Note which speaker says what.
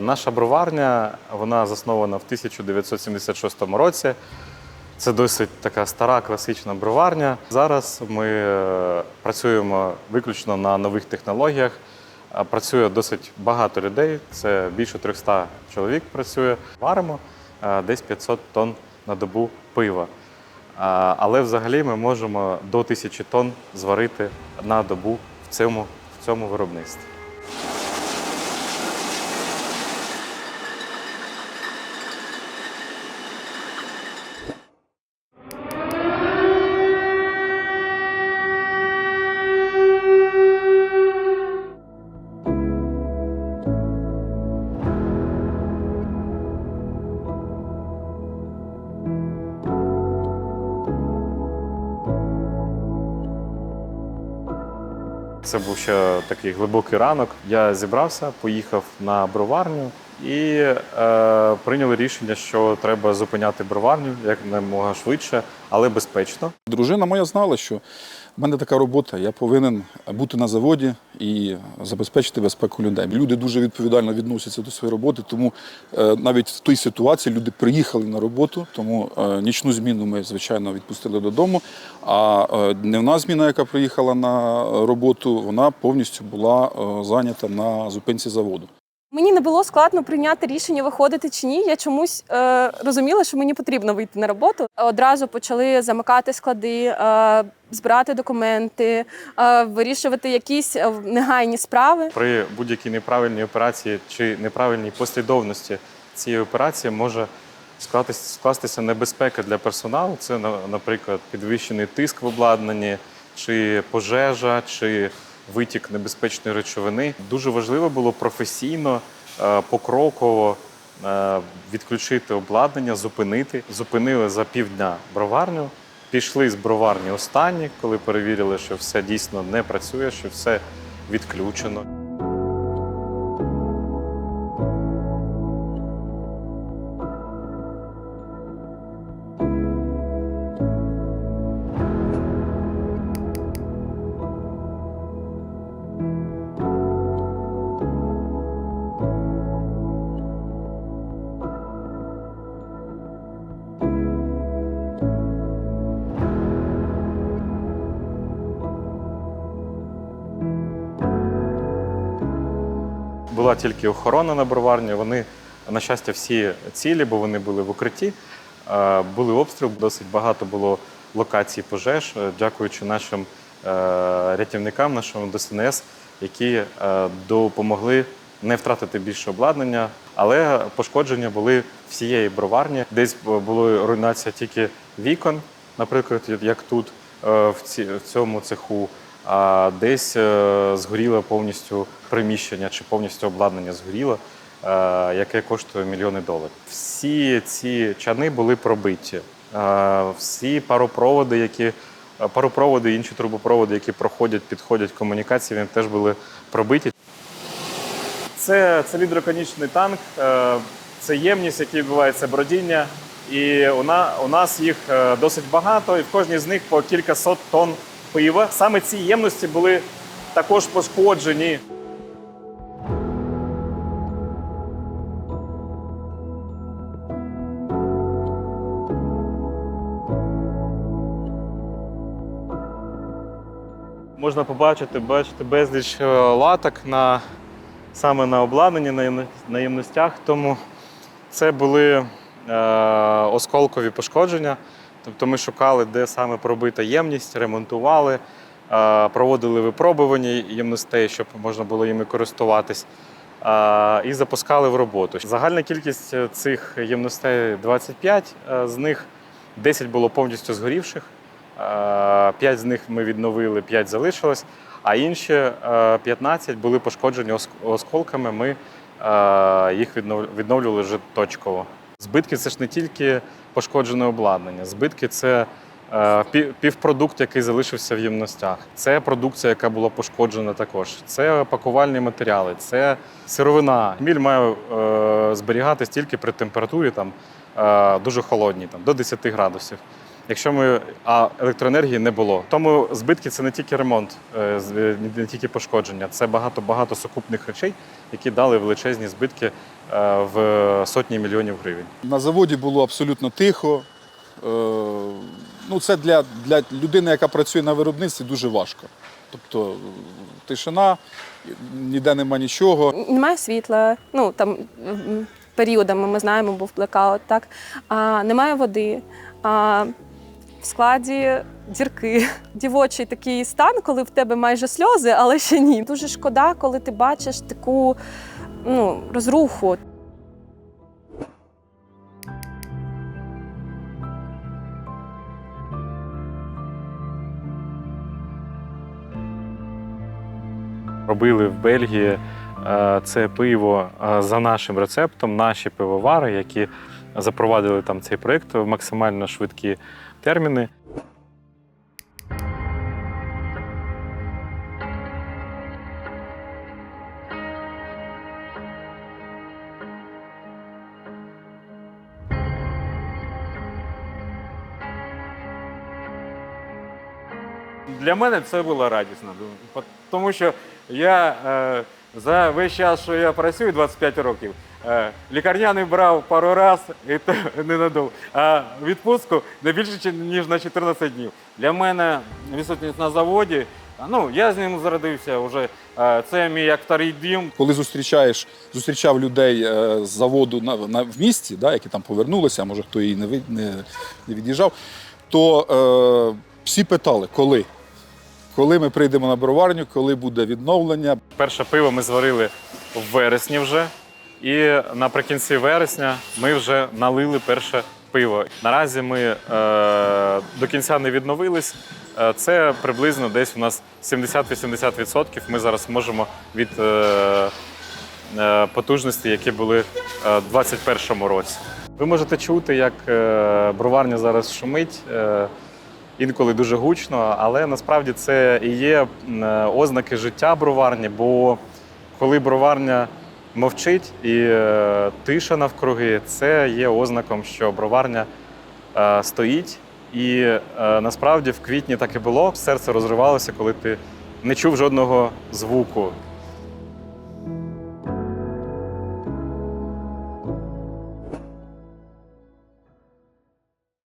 Speaker 1: Наша броварня вона заснована в 1976 році. Це досить така стара класична броварня. Зараз ми е, працюємо виключно на нових технологіях. Працює досить багато людей. Це більше 300 чоловік працює. Варимо е, десь 500 тонн на добу пива. Але взагалі ми можемо до 1000 тонн зварити на добу в цьому, в цьому виробництві. Це був ще такий глибокий ранок. Я зібрався, поїхав на броварню і е, прийняли рішення, що треба зупиняти броварню як немога швидше, але безпечно.
Speaker 2: Дружина моя знала, що в мене така робота, я повинен бути на заводі і забезпечити безпеку людей. Люди дуже відповідально відносяться до своєї роботи, тому е, навіть в тій ситуації люди приїхали на роботу, тому е, нічну зміну ми, звичайно, відпустили додому. А е, дневна зміна, яка приїхала на роботу, вона повністю була зайнята на зупинці заводу.
Speaker 3: Мені не було складно прийняти рішення виходити чи ні. Я чомусь е, розуміла, що мені потрібно вийти на роботу. Одразу почали замикати склади, е, збирати документи, е, вирішувати якісь е, негайні справи.
Speaker 1: При будь-якій неправильній операції чи неправильній послідовності цієї операції може скластися, небезпека для персоналу. Це, на- наприклад, підвищений тиск в обладнанні, чи пожежа, чи витік небезпечної речовини. Дуже важливо було професійно, е, покроково е, відключити обладнання, зупинити. Зупинили за півдня броварню. Пішли з броварні останні, коли перевірили, що все дійсно не працює, що все відключено. Була тільки охорона на броварні. Вони, на щастя, всі цілі, бо вони були в укритті. Е, Були обстріли, досить багато було локацій пожеж, е, дякуючи нашим е, рятівникам, нашому ДСНС, які допомогли не втратити більше обладнання, але пошкодження були всієї броварні. Десь була руйнація тільки вікон, наприклад, як тут в цьому цеху а десь е, згоріло повністю приміщення чи повністю обладнання згоріло, е, яке коштує мільйони доларів. Всі ці чани були пробиті. Е, Всі паропроводи, які паропроводи, інші трубопроводи, які проходять, підходять комунікації, вони теж були пробиті. Це, це гідроконічний танк, це ємність, який відбувається бродіння. І у, нас їх досить багато, і в кожній з них по кілька сот тонн пива. Саме ці ємності були також пошкоджені. Можна побачити, бачити безліч е, латок на, саме на обладнанні, на на ємностях. Тому це були е, осколкові пошкодження. Тобто ми шукали, де саме пробита ємність, ремонтували, проводили випробування ємностей, щоб можна було їми користуватись. І запускали в роботу. Загальна кількість е, цих ємностей 25, е, з них 10 було повністю згорівших. Е, П'ять з них ми відновили, п'ять залишилось, а інші е, 15 були пошкоджені осколками. Ми їх віднов- відновлювали вже точково. Збитки це ж не тільки пошкоджене обладнання. Збитки це е, півпродукт, який залишився в ємностях. Це продукція, яка була пошкоджена також. Це пакувальні матеріали, це сировина. Міль має е, зберігатись тільки при температурі там, е, дуже холодній, там, до 10 градусів. Якщо ми а електроенергії не було, тому збитки це не тільки ремонт, е, е, не тільки пошкодження, це багато багато сукупних речей, які дали величезні збитки е, в сотні мільйонів гривень.
Speaker 2: На заводі було абсолютно тихо. Ну, це для, для людини, яка працює на виробництві, дуже важко. Тобто тишина, ніде нема нічого.
Speaker 3: Немає світла, ну там періодами ми знаємо, був блекаут, так а, немає води. А, в складі дірки. Дівочий такий стан, коли в тебе майже сльози, але ще ні. Дуже шкода, коли ти бачиш таку ну, розруху.
Speaker 1: Робили в Бельгії е, це пиво е, за нашим рецептом, наші пивовари, які запровадили там цей проєкт максимально швидкі терміни.
Speaker 4: Для мене це було радісно, тому що я е, за весь час, що я працюю, 25 років, лікарняний брав пару раз і то ненадовго, а відпустку не більше, ніж на 14 днів. Для мене відсутність на заводі, ну я з ним зародився вже. Е, це мій як вторий дім.
Speaker 2: Коли зустрічаєш, зустрічав людей е, з заводу на, на, в місті, да, які там повернулися, а може хто і не, не, не від'їжджав, то е, всі питали, коли? Коли ми прийдемо на броварню, коли буде відновлення.
Speaker 1: Перше пиво ми зварили в вересні вже, і наприкінці вересня ми вже налили перше пиво. Наразі ми е, до кінця не відновились. Е, це приблизно десь у нас 70-80%. Ми зараз можемо від е, е, потужності, які були е, в 2021 році. Ви можете чути, як е, броварня зараз шумить. інколи дуже гучно, але насправді це і є ознаки життя броварні, бо коли броварня мовчить і е, тиша навкруги, це є ознаком, що броварня е, стоїть. І е, насправді в квітні так і було. Серце розривалося, коли ти не чув жодного звуку.